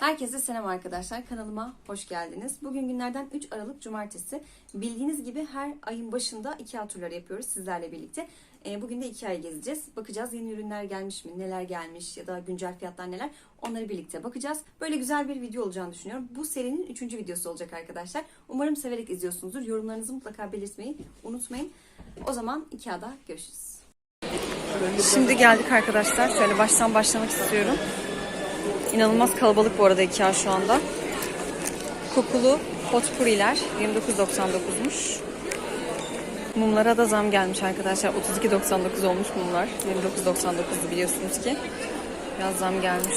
Herkese selam arkadaşlar. Kanalıma hoş geldiniz. Bugün günlerden 3 Aralık Cumartesi. Bildiğiniz gibi her ayın başında IKEA turları yapıyoruz sizlerle birlikte. Ee, Bugün de IKEA'yı gezeceğiz. Bakacağız yeni ürünler gelmiş mi, neler gelmiş ya da güncel fiyatlar neler. Onları birlikte bakacağız. Böyle güzel bir video olacağını düşünüyorum. Bu serinin 3. videosu olacak arkadaşlar. Umarım severek izliyorsunuzdur. Yorumlarınızı mutlaka belirtmeyi unutmayın. O zaman IKEA'da görüşürüz. Şimdi geldik arkadaşlar. Şöyle baştan başlamak istiyorum. İnanılmaz kalabalık bu arada IKEA şu anda. Kokulu potpuriler 29.99'muş. Mumlara da zam gelmiş arkadaşlar. 32.99 olmuş mumlar. 29.99'du biliyorsunuz ki. Biraz zam gelmiş.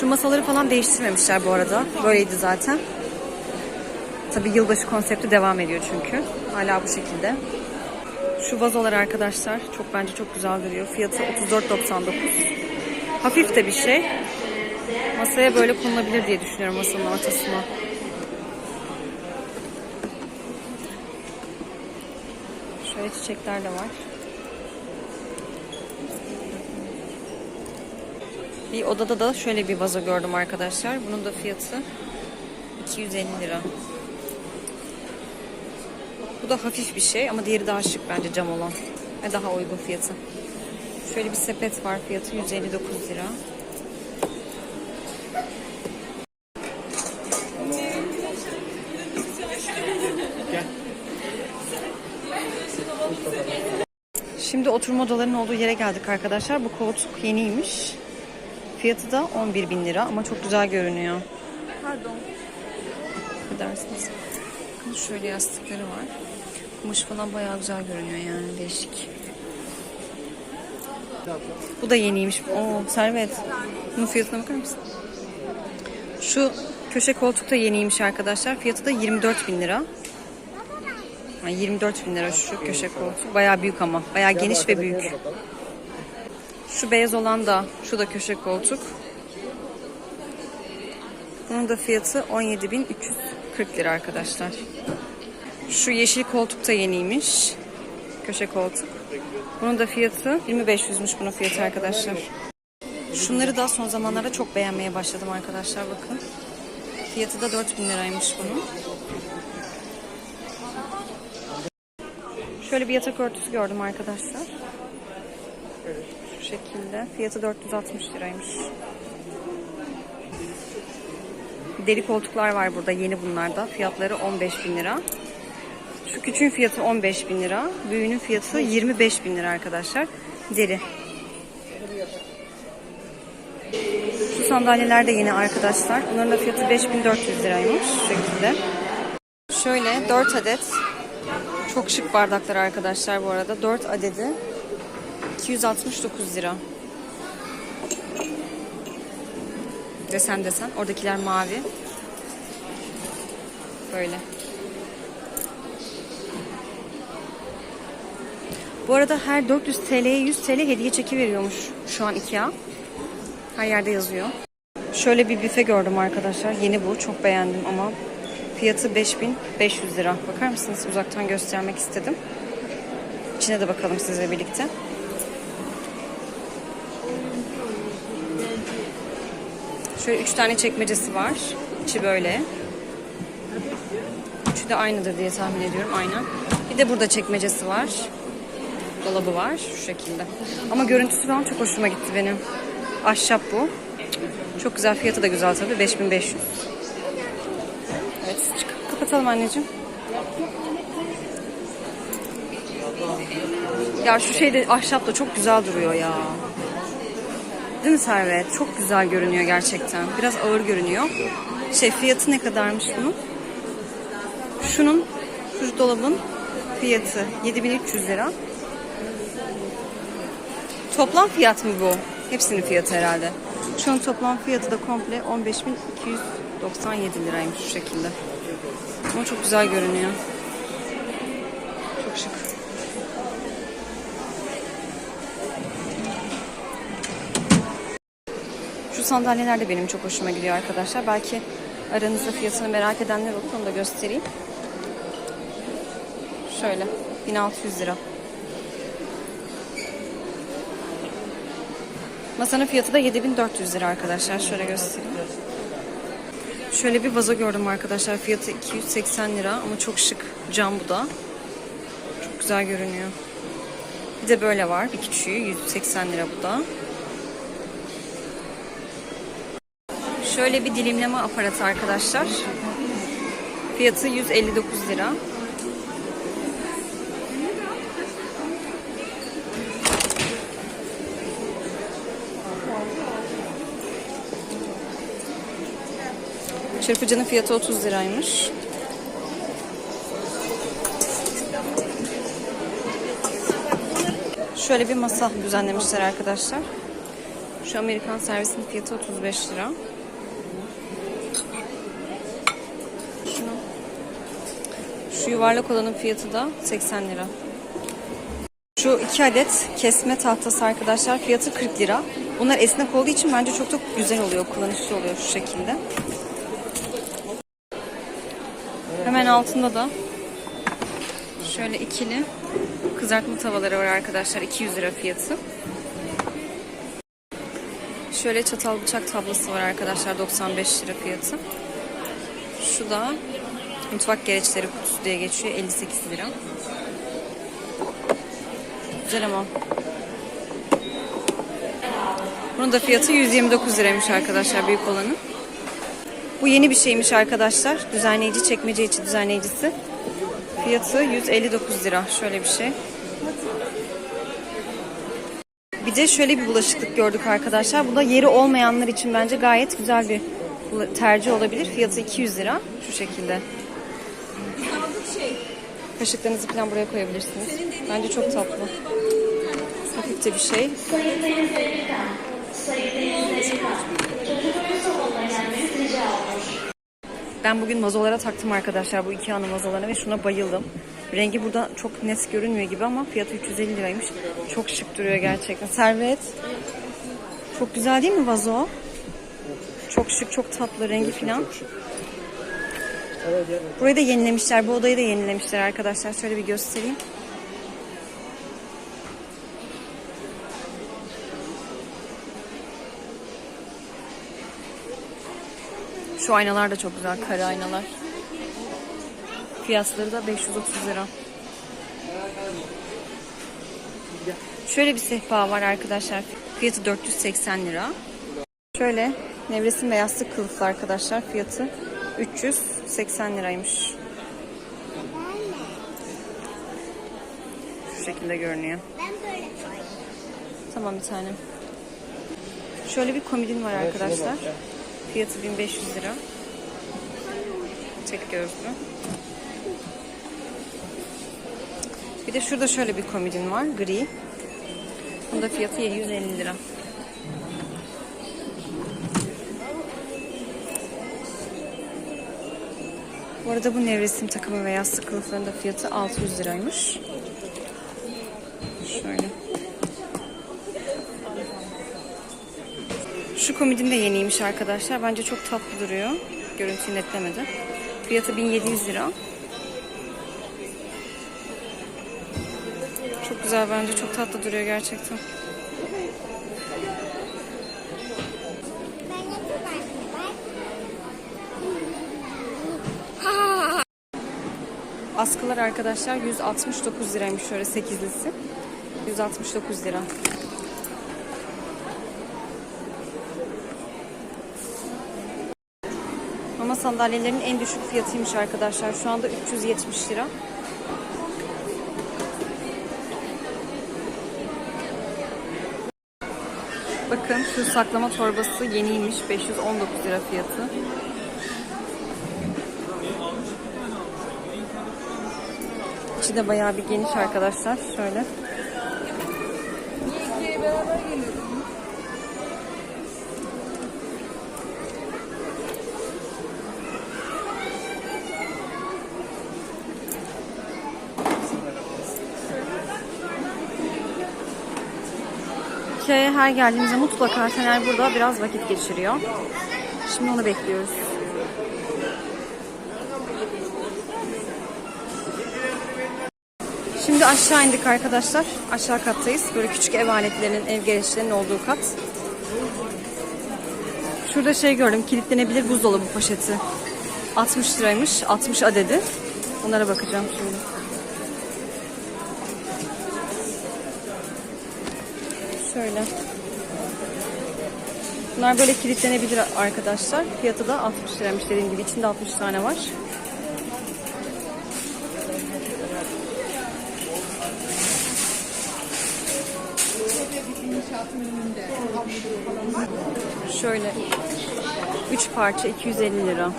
Şu masaları falan değiştirmemişler bu arada. Böyleydi zaten. Tabi yılbaşı konsepti devam ediyor çünkü. Hala bu şekilde. Şu vazolar arkadaşlar çok bence çok güzel duruyor. Fiyatı 34.99. Hafif de bir şey. Masaya böyle konulabilir diye düşünüyorum masanın ortasına. Şöyle çiçekler de var. Bir odada da şöyle bir vazo gördüm arkadaşlar. Bunun da fiyatı 250 lira. Bu da hafif bir şey ama diğeri daha şık bence cam olan. Ve daha uygun fiyatı. Şöyle bir sepet var fiyatı 159 lira. Şimdi oturma odalarının olduğu yere geldik arkadaşlar. Bu koltuk yeniymiş. Fiyatı da 11 bin lira ama çok güzel görünüyor. Pardon. Affedersiniz. Şöyle yastıkları var. Kumaş falan bayağı güzel görünüyor yani değişik. Bu da yeniymiş. Oo servet. Bunun fiyatına bakar mısın? Şu köşe koltuk da yeniymiş arkadaşlar. Fiyatı da 24 bin lira. Yani 24 bin lira şu köşe koltuk. Bayağı büyük ama. Bayağı geniş ve büyük. Şu beyaz olan da şu da köşe koltuk. Bunun da fiyatı 17.340 lira arkadaşlar. Şu yeşil koltuk da yeniymiş. Köşe koltuk. Bunun da fiyatı 2500'müş bunun fiyatı arkadaşlar. Şunları da son zamanlarda çok beğenmeye başladım arkadaşlar bakın. Fiyatı da 4000 liraymış bunun. Şöyle bir yatak örtüsü gördüm arkadaşlar. Şu şekilde. Fiyatı 460 liraymış. Deri koltuklar var burada yeni bunlarda. Fiyatları 15 bin lira. Şu küçüğün fiyatı 15 bin lira. Büyüğünün fiyatı 25 bin lira arkadaşlar. Deri. Şu sandalyeler de yeni arkadaşlar. Bunların da fiyatı 5400 liraymış. Şu şekilde. Şöyle 4 adet çok şık bardaklar arkadaşlar bu arada. 4 adedi 269 lira. Desen desen. Oradakiler mavi. Böyle. Bu arada her 400 TL'ye 100 TL hediye çeki veriyormuş şu an IKEA. Her yerde yazıyor. Şöyle bir büfe gördüm arkadaşlar. Yeni bu. Çok beğendim ama fiyatı 5500 lira. Bakar mısınız? Uzaktan göstermek istedim. İçine de bakalım sizle birlikte. Şöyle 3 tane çekmecesi var. İçi böyle. Üçü de aynıdır diye tahmin ediyorum. Aynen. Bir de burada çekmecesi var. Dolabı var. Şu şekilde. Ama görüntüsü falan çok hoşuma gitti benim. Ahşap bu. Çok güzel. Fiyatı da güzel tabii. 5500. Evet. çık- Kapatalım anneciğim. Ya şu şey de ahşap da çok güzel duruyor ya. Değil mi Servet? Çok güzel görünüyor gerçekten. Biraz ağır görünüyor. Şey fiyatı ne kadarmış bunun? Şunun, şu dolabın fiyatı 7300 lira. Toplam fiyat mı bu? Hepsinin fiyatı herhalde. Şunun toplam fiyatı da komple 15.297 liraymış şu şekilde. Ama çok güzel görünüyor. Çok şık. Şu sandalyeler de benim çok hoşuma gidiyor arkadaşlar. Belki aranızda fiyatını merak edenler olur. Onu da göstereyim. Şöyle 1600 lira. Masanın fiyatı da 7400 lira arkadaşlar. Şöyle göstereyim. Şöyle bir vazo gördüm arkadaşlar. Fiyatı 280 lira ama çok şık. Cam bu da. Çok güzel görünüyor. Bir de böyle var. Bir küçüğü 180 lira bu da. Şöyle bir dilimleme aparatı arkadaşlar. Fiyatı 159 lira. Çırpıcının fiyatı 30 liraymış. Şöyle bir masa düzenlemişler arkadaşlar. Şu Amerikan servisinin fiyatı 35 lira. Şu yuvarlak olanın fiyatı da 80 lira. Şu iki adet kesme tahtası arkadaşlar fiyatı 40 lira. Bunlar esnek olduğu için bence çok da güzel oluyor, kullanışlı oluyor şu şekilde. Hemen altında da şöyle ikili kızartma tavaları var arkadaşlar. 200 lira fiyatı. Şöyle çatal bıçak tablası var arkadaşlar. 95 lira fiyatı. Şu da mutfak gereçleri kutusu diye geçiyor. 58 lira. Güzel ama. Bunun da fiyatı 129 liraymış arkadaşlar büyük olanı. Bu yeni bir şeymiş arkadaşlar. Düzenleyici çekmece içi düzenleyicisi. Fiyatı 159 lira. Şöyle bir şey. Bir de şöyle bir bulaşıklık gördük arkadaşlar. Bu da yeri olmayanlar için bence gayet güzel bir tercih olabilir. Fiyatı 200 lira. Şu şekilde. Kaşıklarınızı falan buraya koyabilirsiniz. Bence çok tatlı. Hafif de bir şey. Ben bugün vazolara taktım arkadaşlar bu iki ana vazolarına ve şuna bayıldım. Rengi burada çok net görünmüyor gibi ama fiyatı 350 liraymış. Çok şık duruyor gerçekten. Servet. Çok güzel değil mi vazo? Çok şık, çok tatlı rengi falan. Burayı da yenilemişler. Bu odayı da yenilemişler arkadaşlar. Şöyle bir göstereyim. Şu aynalar da çok güzel. Kare aynalar. Fiyatları da 530 lira. Şöyle bir sehpa var arkadaşlar. Fiyatı 480 lira. Şöyle nevresim ve yastık kılıflı arkadaşlar. Fiyatı 380 liraymış. Şu şekilde görünüyor. Tamam bir tane. Şöyle bir komodin var arkadaşlar. Fiyatı 1500 lira. Tek gözlü. Bir de şurada şöyle bir komodin var. Gri. Bunun da fiyatı 750 lira. Bu arada bu nevresim takımı ve yastık kılıflarının da fiyatı 600 liraymış. Şöyle. Şu komodin de yeniymiş arkadaşlar. Bence çok tatlı duruyor. Görüntüyü netlemedi. Fiyatı 1700 lira. Çok güzel bence. Çok tatlı duruyor gerçekten. Askılar arkadaşlar 169 liraymış şöyle 8'lisi. 169 lira. Mama sandalyelerin en düşük fiyatıymış arkadaşlar. Şu anda 370 lira. Bakın şu saklama torbası yeniymiş. 519 lira fiyatı. İçi de bayağı bir geniş arkadaşlar. Şöyle. Ikea'ya her geldiğimizde mutlaka Taner burada biraz vakit geçiriyor. Şimdi onu bekliyoruz. Şimdi aşağı indik arkadaşlar. Aşağı kattayız. Böyle küçük ev aletlerinin, ev gereçlerinin olduğu kat. Şurada şey gördüm. Kilitlenebilir buzdolabı poşeti. 60 liraymış. 60 adedi. Onlara bakacağım şimdi. Şöyle. Bunlar böyle kilitlenebilir arkadaşlar. Fiyatı da 60 liraymış dediğim gibi. İçinde 60 tane var. Şöyle 3 parça 250 lira.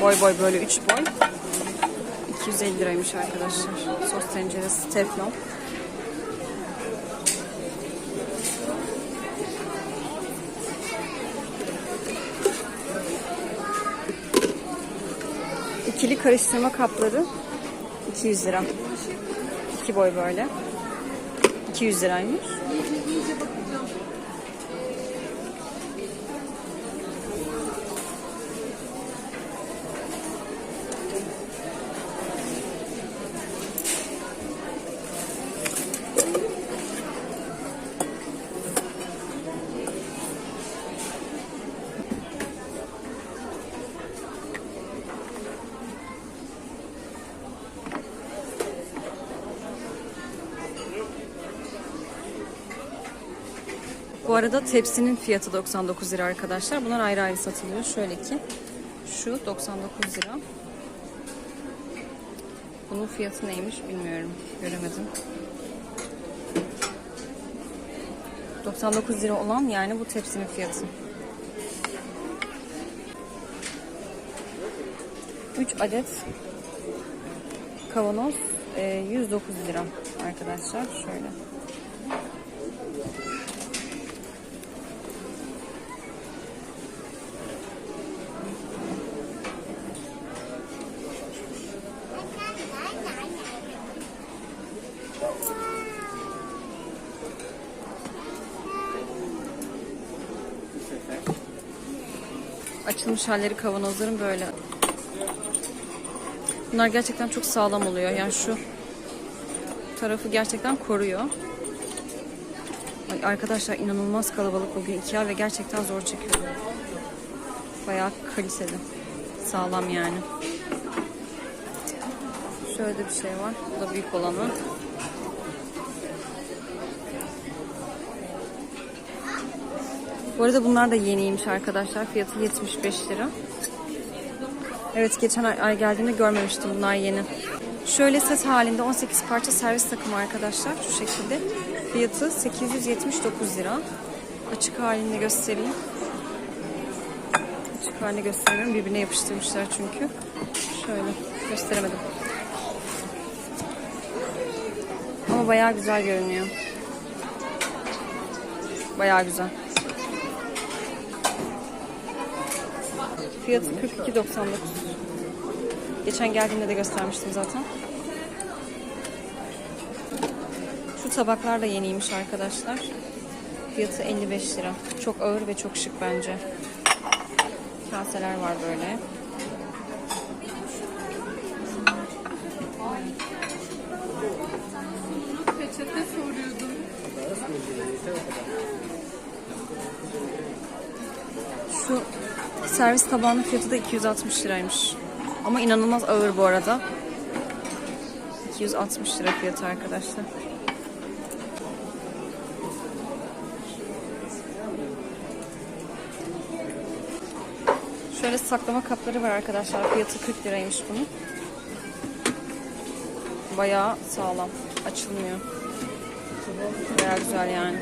Boy boy böyle 3 boy. 250 liraymış arkadaşlar. Sos tenceresi teflon. İkili karıştırma kapları 200 lira. 2 boy böyle. 200 liraymış. Arada tepsinin fiyatı 99 lira arkadaşlar. Bunlar ayrı ayrı satılıyor. Şöyle ki şu 99 lira. Bunun fiyatı neymiş bilmiyorum. Göremedim. 99 lira olan yani bu tepsinin fiyatı. 3 adet kavanoz e, 109 lira arkadaşlar. Şöyle. Halleri kavanozların böyle. Bunlar gerçekten çok sağlam oluyor. Yani şu tarafı gerçekten koruyor. Ay arkadaşlar inanılmaz kalabalık bugün Ikea ve gerçekten zor çekiyorum. Bayağı kaliteli. Sağlam yani. Şöyle bir şey var. Bu da büyük olanı. Bu arada bunlar da yeniymiş arkadaşlar. Fiyatı 75 lira. Evet geçen ay, ay geldiğimde görmemiştim. Bunlar yeni. Şöyle set halinde 18 parça servis takımı arkadaşlar. Şu şekilde. Fiyatı 879 lira. Açık halinde göstereyim. Açık halinde gösteremiyorum. Birbirine yapıştırmışlar çünkü. Şöyle gösteremedim. Ama bayağı güzel görünüyor. Bayağı güzel. Fiyatı 42.99. Geçen geldiğimde de göstermiştim zaten. Şu tabaklar da yeniymiş arkadaşlar. Fiyatı 55 lira. Çok ağır ve çok şık bence. Kaseler var böyle. Soruyordum. Şu servis tabağının fiyatı da 260 liraymış. Ama inanılmaz ağır bu arada. 260 lira fiyatı arkadaşlar. Şöyle saklama kapları var arkadaşlar. Fiyatı 40 liraymış bunun. Bayağı sağlam. Açılmıyor. Bayağı güzel yani.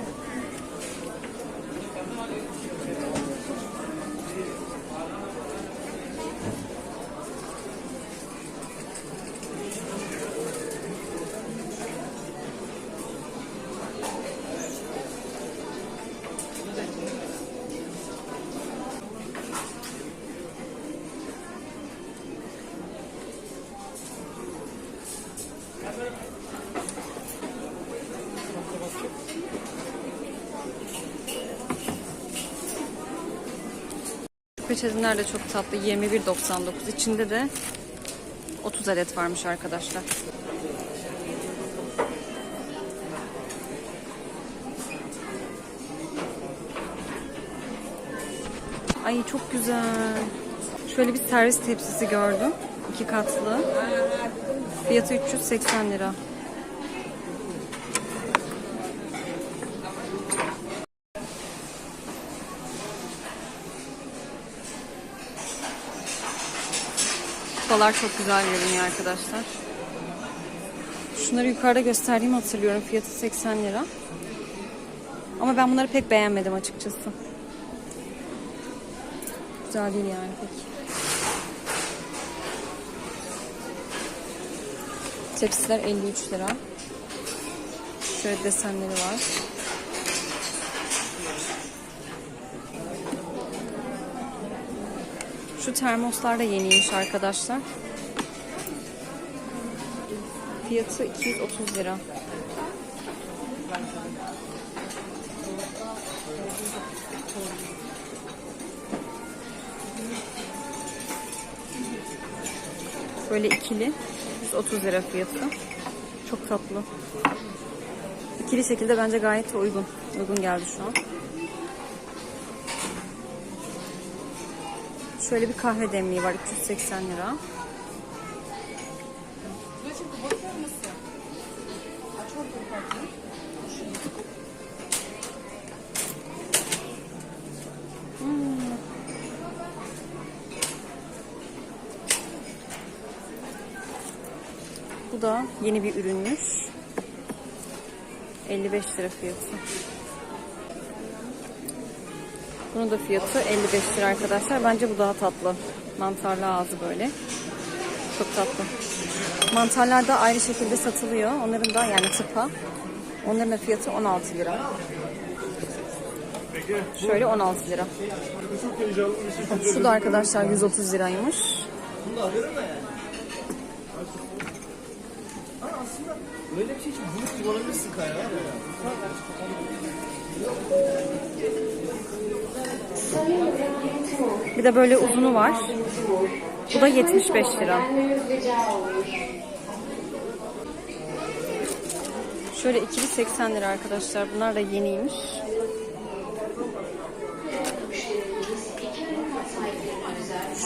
Peçeteler de çok tatlı. 21.99. İçinde de 30 adet varmış arkadaşlar. Ay çok güzel. Şöyle bir servis tepsisi gördüm. İki katlı. Fiyatı 380 lira. Kupalar çok güzel görünüyor arkadaşlar. Şunları yukarıda gösterdiğimi hatırlıyorum. Fiyatı 80 lira. Ama ben bunları pek beğenmedim açıkçası. Güzel değil yani pek. Tepsiler 53 lira. Şöyle desenleri var. Şu termoslar da yeniymiş arkadaşlar. Fiyatı 230 lira. Böyle ikili. 130 lira fiyatı. Çok tatlı. İkili şekilde bence gayet uygun. Uygun geldi şu an. Şöyle bir kahve demliği var 380 lira. Hmm. Bu da yeni bir ürünmüş. 55 lira fiyatı. Bunun da fiyatı 55 lira arkadaşlar. Bence bu daha tatlı. Mantarlı ağzı böyle. Çok tatlı. Mantarlar da ayrı şekilde satılıyor. Onların da yani tıpa. Onların da fiyatı 16 lira. Şöyle 16 lira. Şu da arkadaşlar 130 liraymış. Böyle bir şey için bunu kullanabilirsin Kaya. Bir de böyle uzunu var. Bu da 75 lira. Şöyle ikili 80 lira arkadaşlar. Bunlar da yeniymiş.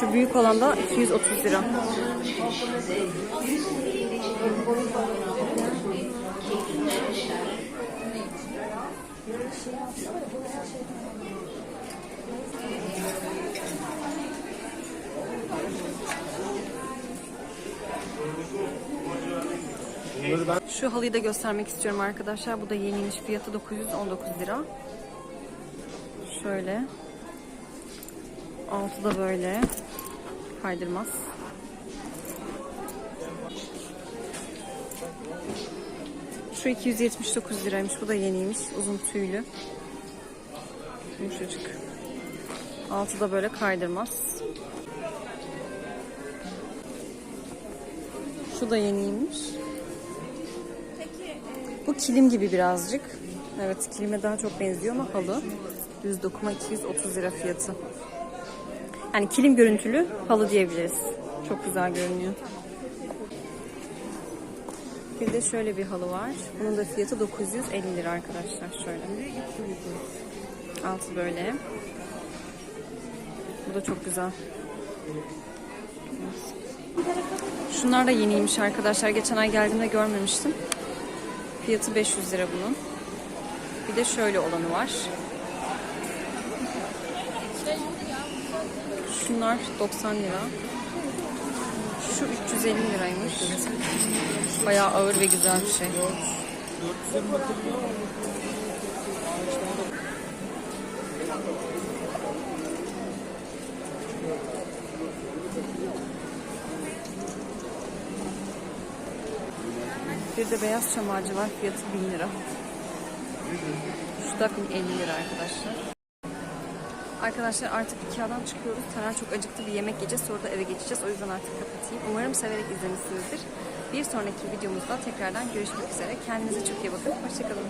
Şu büyük olan da 230 lira. Şu halıyı da göstermek istiyorum arkadaşlar. Bu da yeniymiş. Fiyatı 919 lira. Şöyle. Altı da böyle. Kaydırmaz. Şu 279 liraymış. Bu da yeniymiş. Uzun tüylü. Yumuşacık. Altı da böyle kaydırmaz. Şu da yeniymiş. Kilim gibi birazcık. Evet kilime daha çok benziyor ama halı. Düz dokuma 230 lira fiyatı. Yani kilim görüntülü halı diyebiliriz. Çok güzel görünüyor. Bir de şöyle bir halı var. Bunun da fiyatı 950 lira arkadaşlar. Şöyle. Altı böyle. Bu da çok güzel. Şunlar da yeniymiş arkadaşlar. Geçen ay geldiğimde görmemiştim. Fiyatı 500 lira bunun. Bir de şöyle olanı var. Şunlar 90 lira. Şu 350 liraymış. Bayağı ağır ve güzel bir şey. Bir de beyaz çam var. Fiyatı 1000 lira. Şu da 1050 lira arkadaşlar. Arkadaşlar artık Ikea'dan çıkıyoruz. Taner çok acıktı bir yemek yiyeceğiz. Sonra da eve geçeceğiz. O yüzden artık kapatayım. Umarım severek izlemişsinizdir. Bir sonraki videomuzda tekrardan görüşmek üzere. Kendinize çok iyi bakın. Hoşçakalın.